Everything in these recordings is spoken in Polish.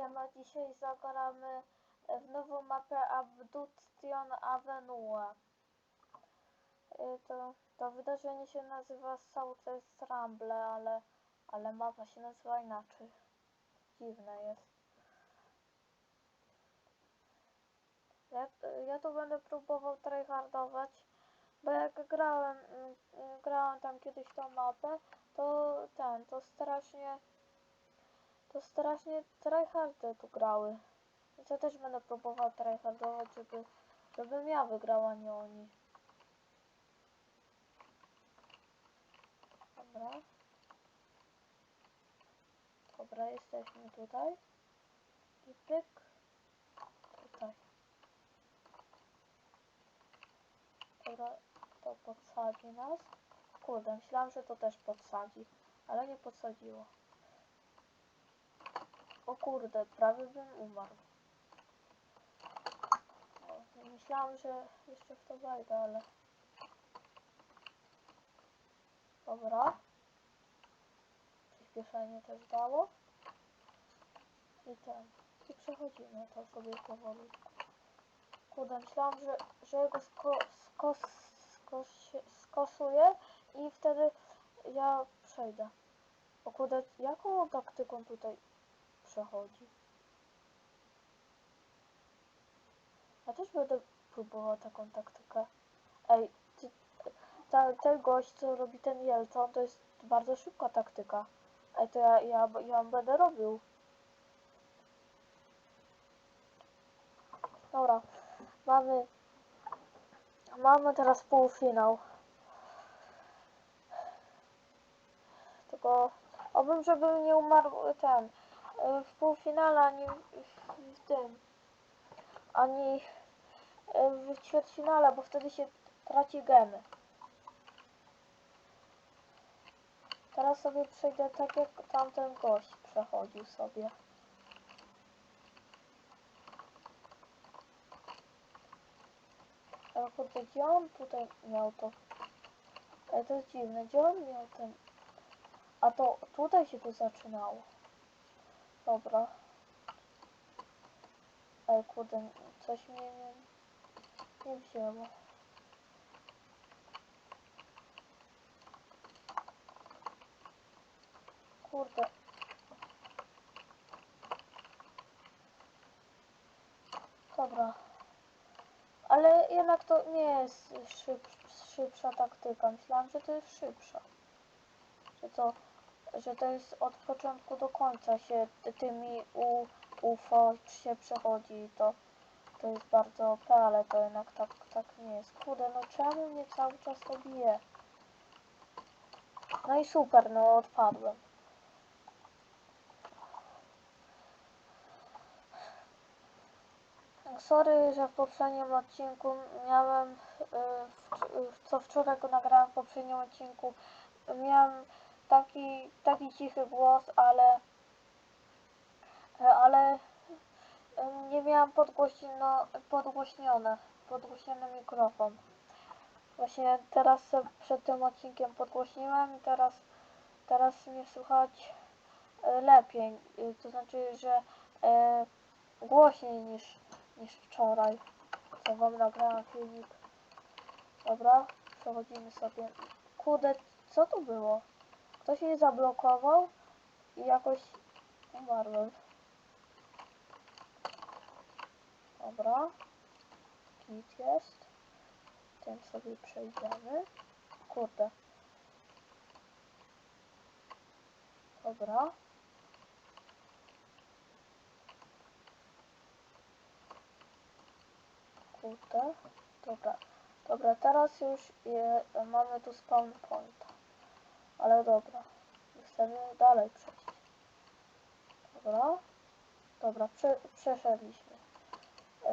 Siema, dzisiaj zagramy w nową mapę Abduction Avenue. Y, To, to wydarzenie się nazywa Southwest Rumble, ale, ale mapa się nazywa inaczej. Dziwne jest. Ja, ja tu będę próbował tryhardować, bo jak grałem, mm, grałem tam kiedyś tą mapę, to ten, to strasznie to strasznie tryhardy tu grały. Ja też będę próbował tryhardować, żeby, żebym ja wygrała, nie oni. Dobra. Dobra, jesteśmy tutaj. I pyk. Tutaj. Dobra, to podsadzi nas. Kurde, myślałam, że to też podsadzi, ale nie podsadziło. O kurde, prawie bym umarł. O, myślałam, że jeszcze w to wejdę, ale... Dobra. Przyspieszenie też dało. I ten. I przechodzimy to sobie powoli. Kurde, myślałam, że, że go sko, skos, skos, skosuję i wtedy ja przejdę. O kurde, jaką taktyką tutaj przechodzi. Ja też będę próbował taką taktykę. Ej, ty, ta, ten gość, co robi ten Jelcon, to jest bardzo szybka taktyka. Ej, to ja, ja, ja będę robił. Dobra, mamy, mamy teraz półfinał. Tylko, obym, żeby nie umarł ten, w półfinale, ani w, tym, ani y, w ćwierćfinale, bo wtedy się traci gemy. Teraz sobie przejdę tak, jak tamten gość przechodził sobie. Ale kurde, gdzie on tutaj miał to? Ale to jest dziwne, gdzie on miał ten... A to tutaj się to zaczynało. Dobra. Ej, kurde, coś mnie nie, nie wzięło. Kurde. Dobra. Ale jednak to nie jest szyb, szybsza taktyka. Myślałam, że to jest szybsza. Że to, że to jest od początku do końca się ty- tymi u, UFO się przechodzi to, to jest bardzo OP, ale to jednak tak, tak nie jest. Kurde, no czemu mnie cały czas to bije? No i super, no odpadłem. Sorry, że w poprzednim odcinku miałem, y, w, co wczoraj go nagrałem w poprzednim odcinku, miałem taki, taki cichy głos, ale, ale nie miałam podgłośno, podgłośnione, podgłośniony mikrofon. Właśnie teraz przed tym odcinkiem podgłośniłem i teraz, teraz mnie słychać y, lepiej, y, to znaczy, że y, głośniej niż, niż wczoraj, co wam nagrałem filmik. Dobra, przechodzimy sobie. Kurde, co to było? Ktoś mnie zablokował i jakoś umarłem. Dobra. Git jest. Ten sobie przejdziemy. Kurde. Dobra. Kurde. Dobra. Dobra, teraz już je, mamy tu spawn point. Ale dobra. Chcemy dalej przejść. Dobra. Dobra, prze, przeszedliśmy. Yy,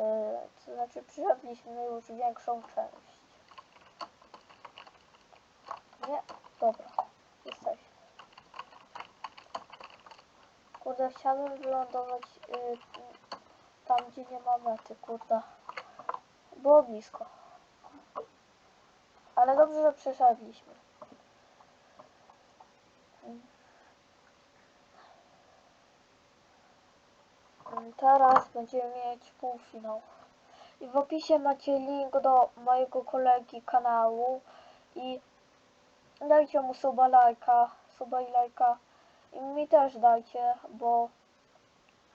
to znaczy przeszedliśmy już większą część. Nie? Dobra. Jesteśmy. Kurde, chciałbym wylądować yy, tam, gdzie nie ma mety, kurde. Było blisko. Ale dobrze, że przeszedliśmy. Teraz będziemy mieć półfinał. I w opisie macie link do mojego kolegi kanału i dajcie mu suba lajka, suba i lajka i mi też dajcie, bo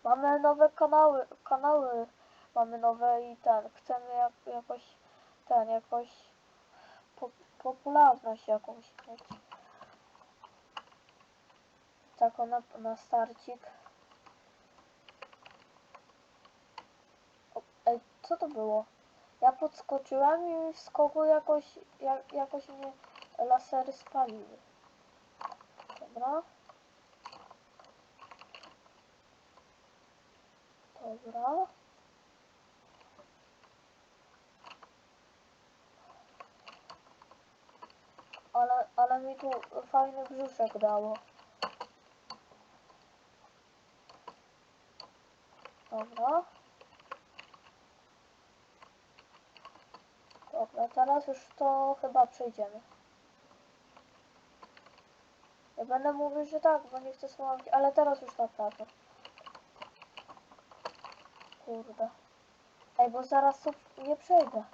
mamy nowe kanały, kanały mamy nowe i ten, chcemy jak, jakoś ten, jakoś po, popularność jakąś mieć. Taką na, na starcik. O, ej, co to było? Ja podskoczyłem i w skoku jakoś, jak, jakoś mnie lasery spaliły. Dobra. Dobra. Ale, ale mi tu fajny brzuszek dało. Dobra. Dobra, teraz już to chyba przejdziemy. Ja będę mówił, że tak, bo nie chcę słowić, ale teraz już naprawdę. Kurde. Ej, bo zaraz tu nie przejdę.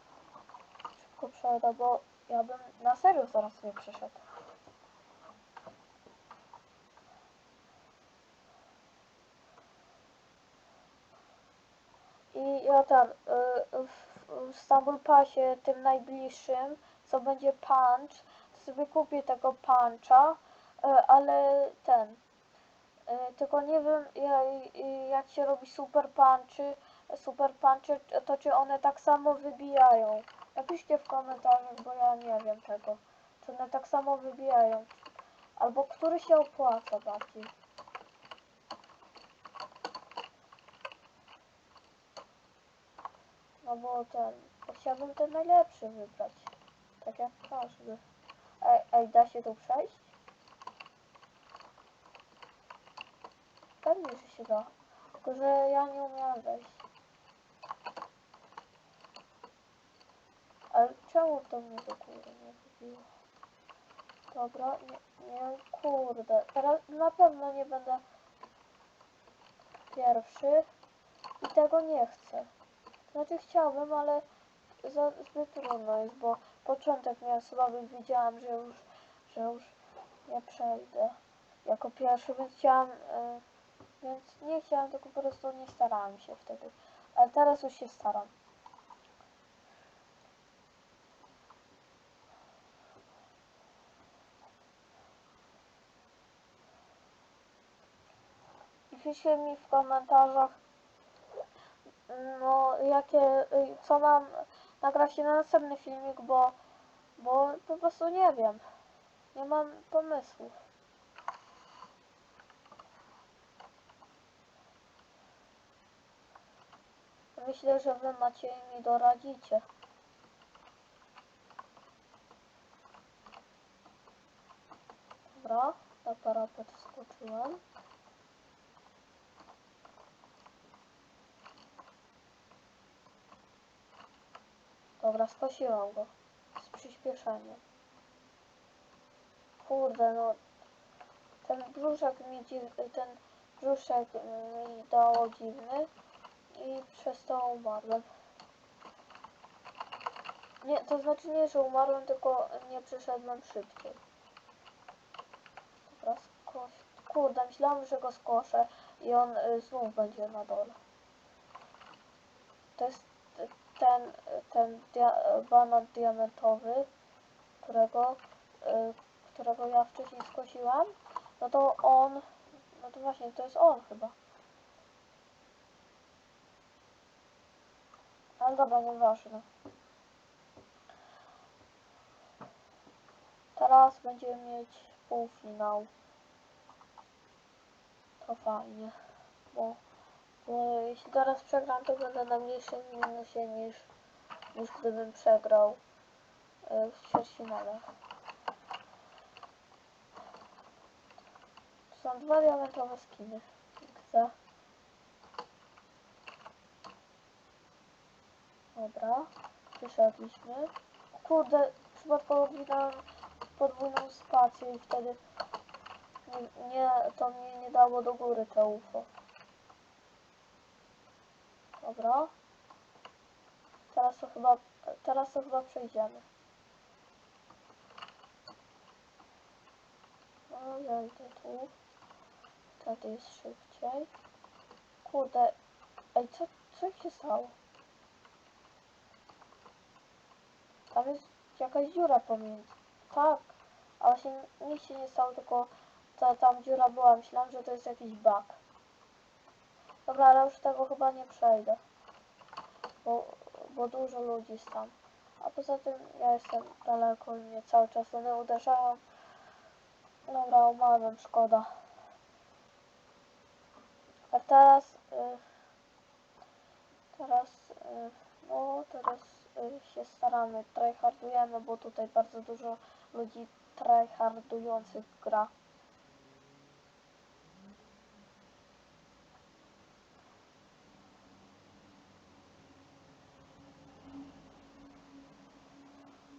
Szybko przejdę, bo ja bym na serio zaraz nie przeszedł. I ja w Stumble Passie tym najbliższym, co będzie punch, to sobie kupię tego puncha, y, ale ten, y, tylko nie wiem ja- jak się robi super punchy, super punchy, to czy one tak samo wybijają. Napiszcie w komentarzach, bo ja nie wiem tego. Czy one tak samo wybijają. Albo który się opłaca bardziej. No bo ten, chciałbym ten najlepszy wybrać. Tak jak każdy. Ej, ej da się tu przejść? Pewnie, że się da. Tylko, że ja nie umiałam wejść. Ale czemu to mnie do góry nie wybiło? Dobra, nie, nie, kurde. Teraz na pewno nie będę pierwszy i tego nie chcę. Znaczy chciałbym, ale za, zbyt trudno jest, bo początek miałem słaby, widziałam, że już, że już nie przejdę jako pierwszy, więc chciałam, e, więc nie chciałam, tylko po prostu nie starałam się wtedy. Ale teraz już się staram. Piszcie mi w komentarzach, no jakie, y, co mam nagrać na następny filmik, bo, bo po prostu nie wiem. Nie mam pomysłów. Myślę, że wy macie mi doradzicie. Dobra, na parapet. Dobra, skosiłam go. Z przyspieszeniem. Kurde, no. Ten brzuszek mi dziw... ten brzuszek mi dało dziwny i przez to umarłem. Nie, to znaczy nie, że umarłem, tylko nie przeszedłem szybciej. Dobra. Kurde, myślałam, że go skoszę i on y, znów będzie na dole. To jest y, ten, ten dia banan diamentowy, którego, y, którego ja wcześniej skosiłam. No to on, no to właśnie, to jest on chyba. Ale dobra, nieważne. Teraz będziemy mieć półfinał. To fajnie, bo, bo jeśli teraz przegram, to będę na mniejszym minusie niż, niż gdybym przegrał y, w ćwierćfinale. Są dwa diamentowe skiny. Chcę. Dobra, przyszedliśmy. Kurde, przypadkowo wydałem podwójną spację i wtedy nie, nie, to mnie nie dało do góry to UFO. Dobra. Teraz to chyba, teraz to chyba przejdziemy. No, ja idę tu. Wtedy jest szybciej. Kurde. Ej, co, co się stało? Tam jest jakaś dziura pomiędzy. Tak. A właśnie nic się nie stało, tylko ta tam dziura była. Myślałam, że to jest jakiś bug. Dobra, ale już tego chyba nie przejdę. Bo, bo dużo ludzi jest tam. A poza tym ja jestem daleko i mnie cały czas one uderzają. Dobra, umarłem, szkoda. A teraz... Y, teraz... Y, no, teraz y, się staramy, tryhardujemy, bo tutaj bardzo dużo ludzi tryhardujących gra.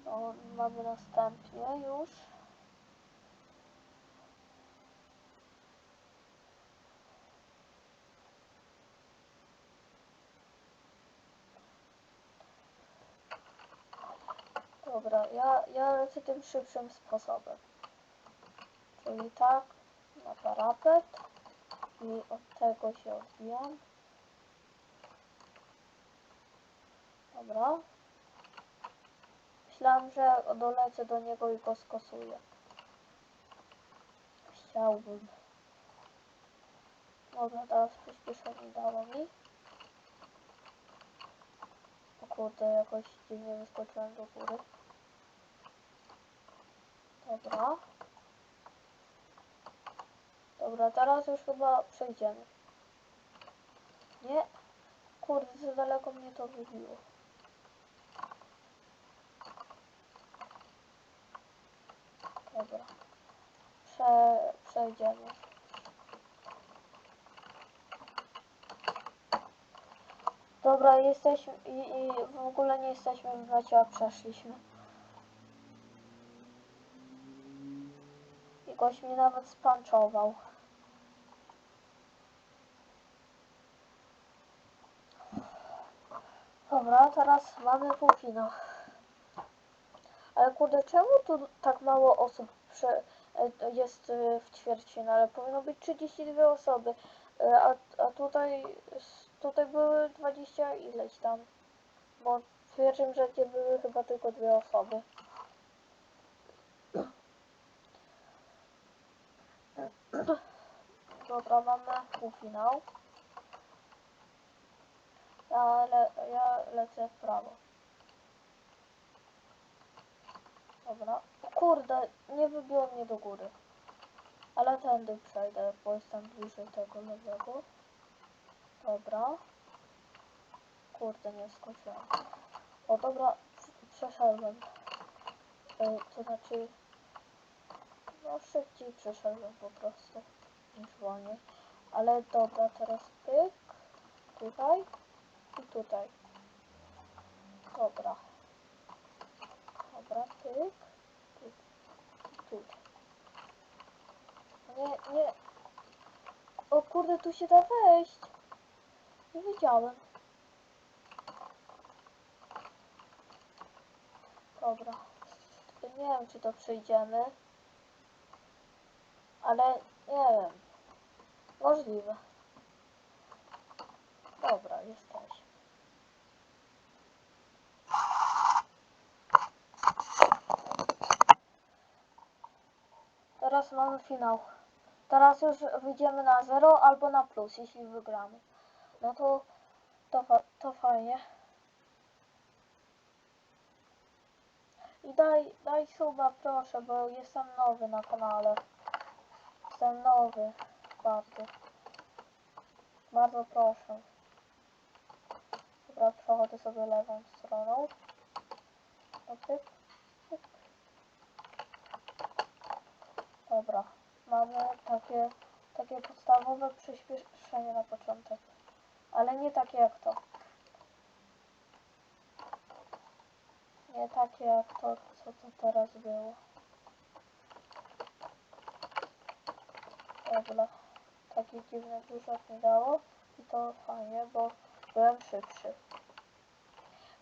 No, mamy następnie już. Dobra, ja, ja lecę tym szybszym sposobem. Czyli tak, na parapet i od tego się odbijam. Dobra. Myślałam, że dolecę do niego i go skosuję. Chciałbym. Dobra, teraz przyspieszenie dało mi. O kurde, jakoś dziwnie wyskoczyłem do góry. Dobra. Dobra, teraz już chyba przejdziemy. Nie. Kurde, za daleko mnie to wybiło. Dobra. Prze przejdziemy. Dobra, jesteśmy i, i w ogóle nie jesteśmy w mecie, a przeszliśmy. I gość mnie nawet spanczował. Dobra, teraz mamy półfinał. Ale kurde, czemu tu tak mało osób prze, e, jest e, w ćwierćfinale? Powinno być 32 osoby, e, a, a tutaj, tutaj były 20 ileś tam. Bo w pierwszym rzędzie były chyba tylko dwie osoby. Dobra, mamy półfinał. Ja, le, ja lecę w prawo. Dobra. Kurde, nie wybiło mnie do góry. Ale tędy przejdę, bo jestem bliżej tego lewego. Dobra. Kurde, nie skoczyłem. O dobra, przeszedłem. E, to znaczy... No szybciej przeszedłem po prostu. Niż wolniej. Ale dobra, teraz pyk. Tutaj. I tutaj. Dobra. Dobra, pyk. Nie, nie. O kurde, tu się da wejść. Nie wiedziałem. Dobra. Nie wiem, czy to przejdziemy. Ale nie wiem. Możliwe. Dobra. Teraz mamy finał. Teraz już wyjdziemy na 0 albo na plus, jeśli wygramy. No to to, to fajnie. I daj, daj suba proszę, bo jestem nowy na kanale. Jestem nowy. Bardzo. Bardzo proszę. Dobra, przechodzę sobie lewą stroną. O, pyk, pyk. Dobra. Mamy takie, takie podstawowe przyspieszenie na początek. Ale nie takie jak to. Nie takie jak to, co to teraz było. Dobra. Taki dziwny duszek mi dało. I to fajnie, bo, byłem szybszy.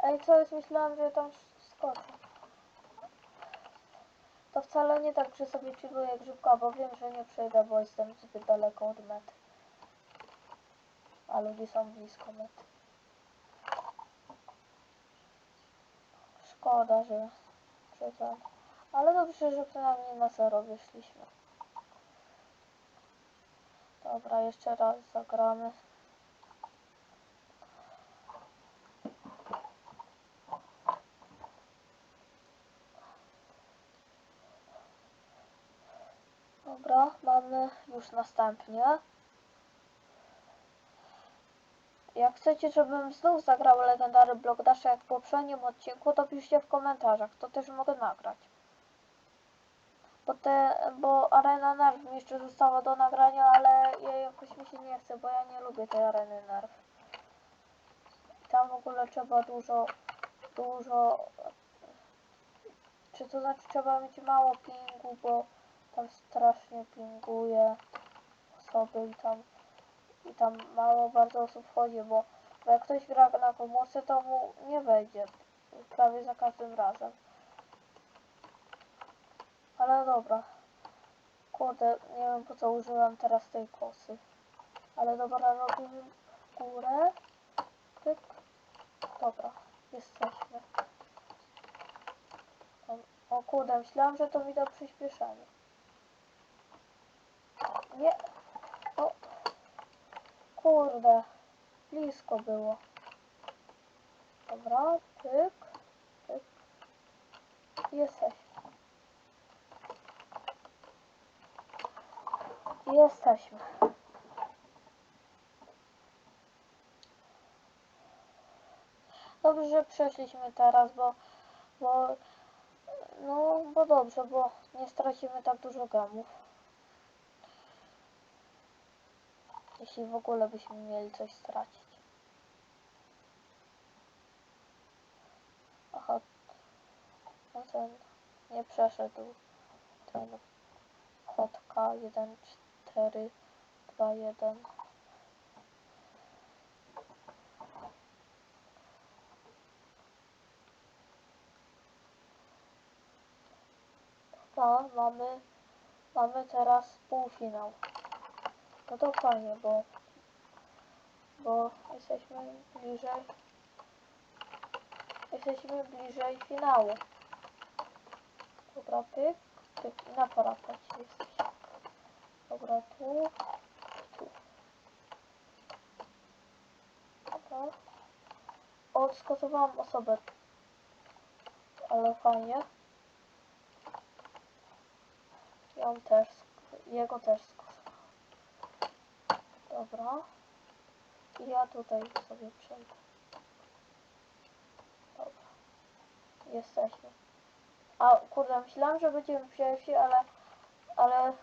Ej, co jest? Myślałam, że tam skoczę. Wcale nie tak, że sobie chilluję grzybka, bo wiem, że nie przejdę, bo jestem zbyt daleko od mety. A ludzie są blisko mety. Szkoda, że, ten. Ale dobrze, że przynajmniej na zero wyszliśmy. Dobra, jeszcze raz zagramy. Mamy już następnie. Jak chcecie, żebym znów zagrał legendary Block Dasha jak w poprzednim odcinku, to piszcie w komentarzach, to też mogę nagrać. Bo, te, bo Arena Nerw mi jeszcze została do nagrania, ale ja jakoś mi się nie chce, bo ja nie lubię tej Areny Nerw. Tam w ogóle trzeba dużo, dużo, czy to znaczy trzeba mieć mało pingu, bo tam strasznie pinguje osoby i tam i tam mało bardzo osób wchodzi, bo, bo jak ktoś gra na komórce, to mu nie wejdzie prawie za każdym razem. Ale dobra. Kurde, nie wiem po co użyłem teraz tej kosy. Ale dobra, robimy górę. Dobra, jesteśmy. O, o kurde, myślałam, że to mi da przyspieszenie. Nie. O. Kurde. Blisko było. Dobra, tyk. Tyk. Jesteśmy. Jesteśmy. Dobrze, że przeszliśmy teraz, bo, bo, no, bo dobrze, bo nie stracimy tak dużo gamów. Jeśli w ogóle byśmy mieli coś stracić. Aha, no ten nie przeszedł ten kotka 1, 4, 2, 1. No, mamy, mamy teraz półfinał. No to fajnie, bo, bo jesteśmy bliżej, jesteśmy bliżej finału. Dobra, pyk, pyk na parapacie jesteś. Dobra, tu, tu. Dobra. O, skasowałam osobę. Ale fajnie. Ją też, jego też. Dobra. I ja tutaj sobie przejdę. Dobra. Jesteśmy. A kurde, myślałam, że będziemy pierwsi, ale ale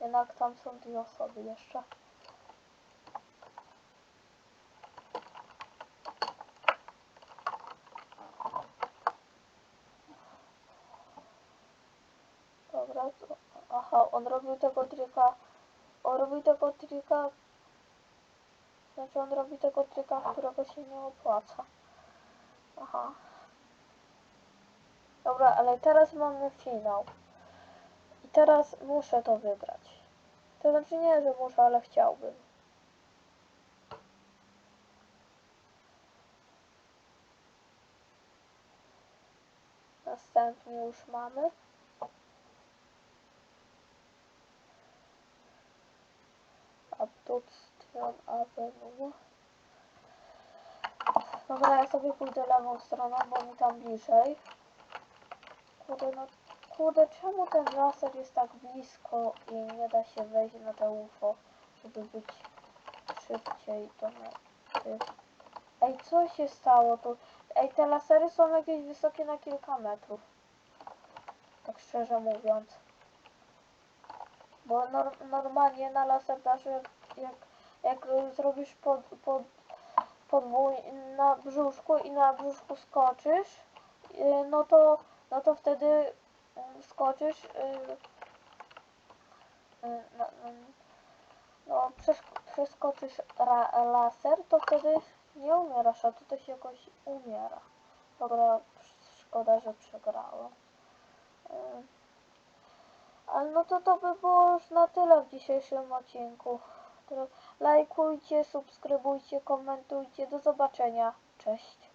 jednak tam są dwie osoby jeszcze. Dobra, to, aha, on robił tego trika, on robił tego trika, znaczy on robi tego trika, którego się nie opłaca. Aha. Dobra, ale teraz mamy finał. I teraz muszę to wybrać. To znaczy nie, że muszę, ale chciałbym. Następnie już mamy. Abduction Avenue. Dobra, ja sobie pójdę lewą stroną, bo mi tam bliżej. Kurde, no Kurde, czemu ten laser jest tak blisko i nie da się wejść na te UFO, żeby być szybciej do mety? Ej, co się stało tu? Ej, te lasery są jakieś wysokie na kilka metrów. Tak szczerze mówiąc. Bo nor normalnie na laser dasz, jak, jak, jak zrobisz pod, pod, podwój na brzuszku i na brzuszku skoczysz, y, no to, no to wtedy y, skoczysz, y, no, no, przeskoczysz laser, to wtedy Nie umierasz, a tutaj się jakoś umiera. Dobra, szkoda, że przegrałem. Ale no to to by było już na tyle w dzisiejszym odcinku. Lajkujcie, subskrybujcie, komentujcie. Do zobaczenia. Cześć.